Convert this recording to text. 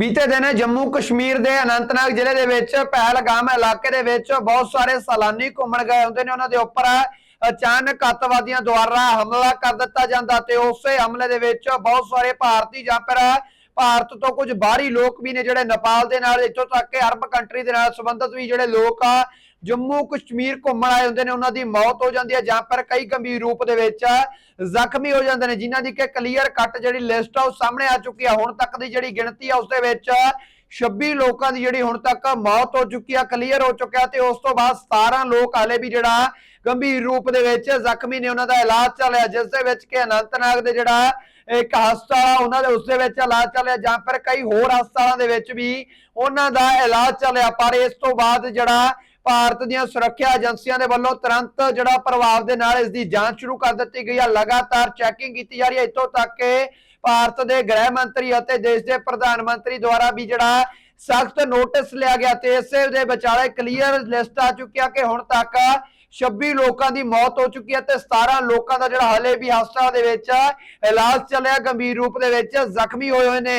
ਬੀਤੇ ਦਿਨ ਜੰਮੂ ਕਸ਼ਮੀਰ ਦੇ ਅਨੰਤਨਾਗ ਜ਼ਿਲ੍ਹੇ ਦੇ ਵਿੱਚ ਪਹਿਲਗਾਮ ਇਲਾਕੇ ਦੇ ਵਿੱਚ ਬਹੁਤ ਸਾਰੇ ਸੈਲਾਨੀ ਘੁੰਮਣ ਗਏ ਹੁੰਦੇ ਨੇ। ਉਹਨਾਂ ਦੇ ਉੱਪਰ ਅਚਾਨਕ ਅੱਤਵਾਦੀਆਂ ਦੁਆਰਾ ਹਮਲਾ ਕਰ ਦਿੱਤਾ ਜਾਂਦਾ ਤੇ ਉਸੇ ਹਮਲੇ ਦੇ ਵਿੱਚ ਬਹੁਤ ਸਾਰੇ ਭਾਰਤੀ ਜਾਂ ਫਿਰ ਭਾਰਤ ਤੋਂ ਕੁਝ ਬਾਹਰੀ ਲੋਕ ਵੀ ਨੇ ਜਿਹੜੇ ਨੇਪਾਲ ਦੇ ਨਾਲ, ਇੱਥੋਂ ਤੱਕ ਕਿ ਅਰਬ ਕੰਟਰੀ ਦੇ ਨਾਲ ਸੰਬੰਧਿਤ ਵੀ ਜਿਹੜੇ ਲੋਕ ਆ, ਜੰਮੂ ਕਸ਼ਮੀਰ ਘੁੰਮਣ ਆਏ ਹੁੰਦੇ ਨੇ, ਉਹਨਾਂ ਦੀ ਮੌਤ ਹੋ ਜਾਂਦੀ ਹੈ ਜਾਂ ਫਿਰ ਕਈ ਗੰਭੀਰ ਰੂਪ ਦੇ ਵਿੱਚ ਜ਼ਖਮੀ ਹੋ ਜਾਂਦੇ ਨੇ, ਜਿਨ੍ਹਾਂ ਦੀ ਕਿ ਕਲੀਅਰ ਕੱਟ ਜਿਹੜੀ ਲਿਸਟ ਆ ਉਹ ਸਾਹਮਣੇ ਆ ਚੁੱਕੀ ਆ। ਹੁਣ ਤੱਕ ਦੀ ਜਿਹੜੀ ਗਿਣਤੀ ਆ, ਉਸ ਦੇ ਵਿੱਚ 26 ਲੋਕਾਂ ਦੀ ਜਿਹੜੀ ਹੁਣ ਤੱਕ ਮੌਤ ਹੋ ਚੁੱਕੀ ਆ ਕਲੀਅਰ ਹੋ ਚੁੱਕਿਆ ਤੇ ਉਸ ਤੋਂ ਬਾਅਦ 17 ਲੋਕ ਹਾਲੇ ਵੀ ਜਿਹੜਾ ਗੰਭੀਰ ਰੂਪ ਦੇ ਵਿੱਚ ਜ਼ਖਮੀ ਨੇ, ਉਹਨਾਂ ਦਾ ਇਲਾਜ ਚੱਲ ਰਿਹਾ, ਜਿਸ ਦੇ ਵਿੱਚ ਕਿ ਅਨੰਤਨਾਗ ਦੇ ਜਿਹੜਾ ਇੱਕ ਹਸਪਤਾਲ ਉਹਨਾਂ ਦੇ ਉਸ ਦੇ ਵਿੱਚ ਇਲਾਜ ਚੱਲਿਆ ਜਾਂ ਫਿਰ ਕਈ ਹੋਰ ਹਸਪਤਾਲਾਂ ਦੇ ਵਿੱਚ ਵੀ ਉਹਨਾਂ ਦਾ ਇਲਾਜ ਚੱਲਿਆ ਪਰ ਇਸ ਤੋਂ ਬਾਅਦ ਜਿਹੜਾ ਭਾਰਤ ਦੀਆਂ ਸੁਰੱਖਿਆ ਏਜੰਸੀਆਂ ਦੇ ਵੱਲੋਂ ਤੁਰੰਤ ਜਿਹੜਾ ਪ੍ਰਭਾਵ ਦੇ ਨਾਲ ਇਸ ਦੀ ਜਾਂਚ ਸ਼ੁਰੂ ਕਰ ਦਿੱਤੀ ਗਈ ਹੈ ਲਗਾਤਾਰ ਚੈਕਿੰਗ ਕੀਤੀ ਜਾ ਰਹੀ ਹੈ। ਇੱਥੋਂ ਤੱਕ ਕਿ ਭਾਰਤ ਦੇ ਗ੍ਰਹਿ ਮੰਤਰੀ ਅਤੇ ਦੇਸ਼ ਦੇ ਪ੍ਰਧਾਨ ਮੰਤਰੀ ਦੁਆਰਾ ਵੀ ਜਿਹੜਾ ਸਖਤ ਨੋਟਿਸ ਲਿਆ ਗਿਆ ਤੇ ਇਸੇ ਦੇ ਵਿਚਾਲੇ ਕਲੀਅਰ ਲਿਸਟ ਆ ਚੁੱਕਿਆ ਕਿ ਹੁਣ ਤੱਕ 26 ਲੋਕਾਂ ਦੀ ਮੌਤ ਹੋ ਚੁੱਕੀ ਹੈ ਤੇ 17 ਲੋਕਾਂ ਦਾ ਜਿਹੜਾ ਹਲੇ ਵੀ ਹਸਪਤਾਲ ਦੇ ਵਿੱਚ, ਇਲਾਜ ਚੱਲਿਆ ਗੰਭੀਰ ਰੂਪ ਦੇ ਵਿੱਚ, ਜ਼ਖਮੀ ਹੋਏ ਹੋਏ ਨੇ।